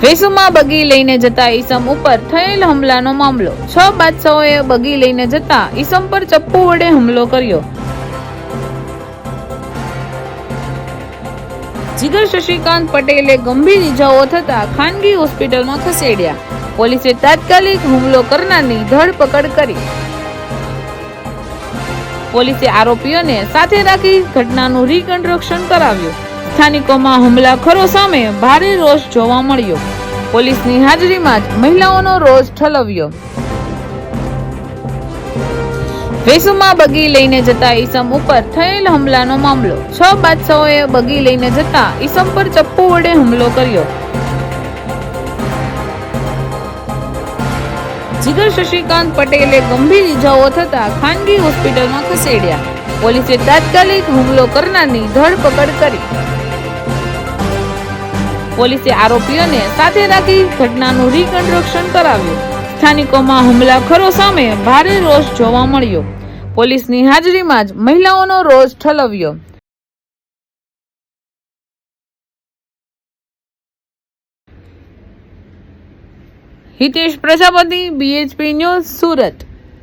વેસુમાં બગી લઈને જતા ઈસમ ઉપર થયેલ હુમલાનો મામલો. છ બાદશાહોએ બગી લઈને જતા ઈસમ પર ચપ્પુ વડે હુમલો કર્યો. જીગર શશિકાંત પટેલે ગંભીર ઇજાઓ થતા ખાનગી હોસ્પિટલમાં ખસેડ્યા. પોલીસે તાત્કાલિક હુમલો કરનારની ધરપકડ કરી. પોલીસે આરોપીઓને સાથે રાખી ઘટનાનું રિકન્સ્ટ્રક્શન કરાવ્યું. સ્થાનિકોમાં હુમલાખોરો સામે ભારે રોષ જોવા મળ્યો. પોલીસની હાજરીમાં જ મહિલાઓનો રોષ ઠલવ્યો. વેસુમાં બગી લઈને જતા ઈસમ ઉપર થયેલ હુમલાનો મામલો. છ બાદશાહોએ બગી લઈને જતા ઈસમ પર ચપ્પુ વડે હુમલો કર્યો. જીગર શશિકાંત પટેલે ગંભીર ઇજાઓ થતા ખાનગી હોસ્પિટલમાં ખસેડ્યા. પોલીસે તાત્કાલિક હુમલો કરનારની ધરપકડ કરી. પોલીસે આરોપીઓને સાથે રાખી ઘટનાનું રિકન્સ્ટ્રક્શન કરાવ્યું. સ્થાનિકોમાં હુમલાખોરો સામે ભારે રોષ જોવા મળ્યો. પોલીસની હાજરીમાં જ મહિલાઓનો રોષ ઠલવ્યો. Hitesh Prajapati BHP news Surat.